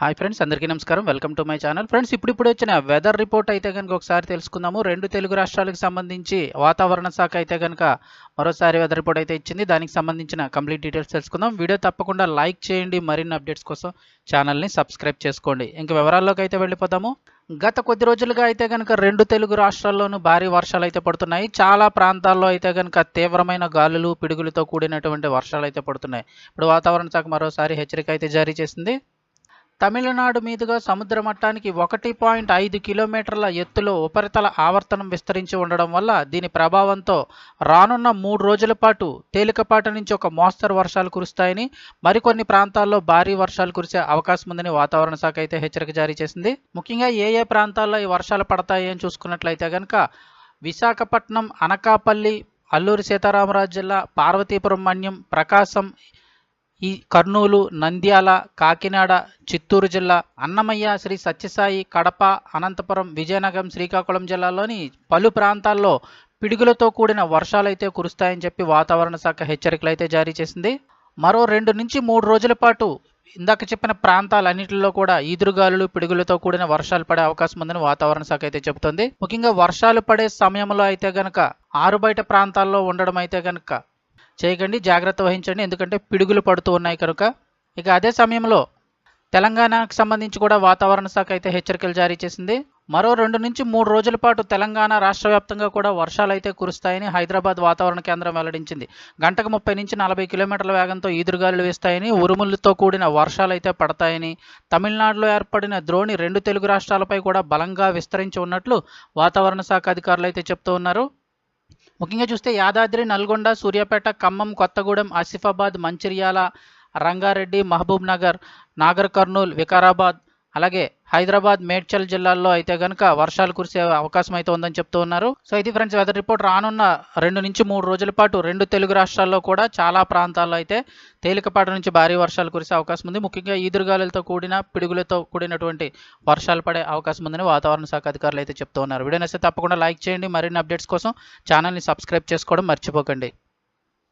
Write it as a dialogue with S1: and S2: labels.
S1: Hi friends అందరికీ నమస్కారం. Welcome to my channel. Friends ఇప్పుడు ఇప్పుడు వచ్చిన వెదర్ రిపోర్ట్ అయితే కనుక ఒకసారి తెలుసుకుందాము. రెండు తెలుగు రాష్ట్రాలకు సంబంధించి వాతావరణ శాఖ అయితే కనుక మరోసారి వెదర్ రిపోర్ట్ అయితే ఇచ్చింది. దానికి సంబంధించిన కంప్లీట్ డీటెయిల్స్ తెలుసుకుందాం. వీడియో తప్పకుండా లైక్ చేయండి. మరిన్ని అప్డేట్స్ కోసం ఛానల్ని సబ్స్క్రైబ్ చేసుకోండి. ఇంక వివరాల్లోకి అయితే వెళ్ళిపోదాము. గత కొద్ది రోజులుగా అయితే కనుక రెండు తెలుగు రాష్ట్రాల్లోనూ భారీ వర్షాలు అయితే పడుతున్నాయి. చాలా ప్రాంతాల్లో అయితే కనుక తీవ్రమైన గాలులు పిడుగులతో కూడినటువంటి వర్షాలు అయితే పడుతున్నాయి. ఇప్పుడు వాతావరణ శాఖ మరోసారి హెచ్చరిక అయితే జారీ చేసింది. తమిళనాడు మీదుగా సముద్ర మట్టానికి ఒకటి పాయింట్ ఐదు కిలోమీటర్ల ఎత్తులో ఉపరితల ఆవర్తనం విస్తరించి ఉండడం వల్ల దీని ప్రభావంతో రానున్న మూడు రోజుల పాటు తేలికపాటి నుంచి ఒక మోస్తరు వర్షాలు కురుస్తాయని మరికొన్ని ప్రాంతాల్లో భారీ వర్షాలు కురిసే అవకాశం ఉందని వాతావరణ శాఖ అయితే హెచ్చరిక జారీ చేసింది. ముఖ్యంగా ఏ ఏ ప్రాంతాల్లో ఈ వర్షాలు పడతాయి అని చూసుకున్నట్లయితే కనుక విశాఖపట్నం అనకాపల్లి అల్లూరి సీతారామరాజు జిల్లా పార్వతీపురం మన్యం ప్రకాశం ఈ కర్నూలు నంద్యాల కాకినాడ చిత్తూరు జిల్లా అన్నమయ్య శ్రీ సత్యసాయి కడప అనంతపురం విజయనగరం శ్రీకాకుళం జిల్లాలోని పలు ప్రాంతాల్లో పిడుగులతో కూడిన వర్షాలు అయితే కురుస్తాయని చెప్పి వాతావరణ శాఖ హెచ్చరికలు అయితే జారీ చేసింది. మరో రెండు నుంచి మూడు రోజుల పాటు ఇందాక చెప్పిన ప్రాంతాలన్నింటిలో కూడా ఈదురుగాలులు పిడుగులతో కూడిన వర్షాలు పడే అవకాశం ఉందని వాతావరణ శాఖ అయితే చెబుతోంది. ముఖ్యంగా వర్షాలు పడే సమయంలో అయితే గనక ఆరు బయట ప్రాంతాల్లో ఉండడం అయితే గనక చేయకండి జాగ్రత్త వహించండి. ఎందుకంటే పిడుగులు పడుతూ ఉన్నాయి కనుక. ఇక అదే సమయంలో తెలంగాణకు సంబంధించి కూడా వాతావరణ శాఖ అయితే హెచ్చరికలు జారీ చేసింది. మరో రెండు నుంచి మూడు రోజుల పాటు తెలంగాణ రాష్ట్ర వ్యాప్తంగా కూడా వర్షాలు అయితే కురుస్తాయని హైదరాబాద్ వాతావరణ కేంద్రం వెల్లడించింది. గంటకు ముప్పై నుంచి నలభై కిలోమీటర్ల వేగంతో ఈదురుగాలు వేస్తాయని ఉరుములతో కూడిన వర్షాలు అయితే పడతాయని తమిళనాడులో ఏర్పడిన ద్రోణి రెండు తెలుగు రాష్ట్రాలపై కూడా బలంగా విస్తరించి ఉన్నట్లు వాతావరణ శాఖ అధికారులు అయితే చెప్తూ ఉన్నారు. ముఖ్యంగా చూస్తే యాదాద్రి నల్గొండ సూర్యాపేట ఖమ్మం కొత్తగూడెం ఆసిఫాబాద్ మంచిర్యాల రంగారెడ్డి మహబూబ్ నగర్ నాగర్ కర్నూల్ వికారాబాద్ అలాగే హైదరాబాద్ మేడ్చల్ జిల్లాల్లో అయితే కనుక వర్షాలు కురిసే అవకాశం అయితే ఉందని చెప్తూ ఉన్నారు. సో ఇది ఫ్రెండ్స్ వెదర్ రిపోర్ట్ రానున్న రెండు నుంచి మూడు రోజుల పాటు రెండు తెలుగు రాష్ట్రాల్లో కూడా చాలా ప్రాంతాల్లో అయితే తేలికపాటి నుంచి భారీ వర్షాలు కురిసే అవకాశం ఉంది. ముఖ్యంగా ఈదురుగాలులతో కూడిన పిడుగులతో కూడినటువంటి వర్షాలు పడే అవకాశం ఉందని వాతావరణ శాఖ అధికారులు అయితే చెప్తూ ఉన్నారు. వీడియో నచ్చితే తప్పకుండా లైక్ చేయండి. మరిన్ని అప్డేట్స్ కోసం ఛానల్ని సబ్స్క్రైబ్ చేసుకోవడం మర్చిపోకండి.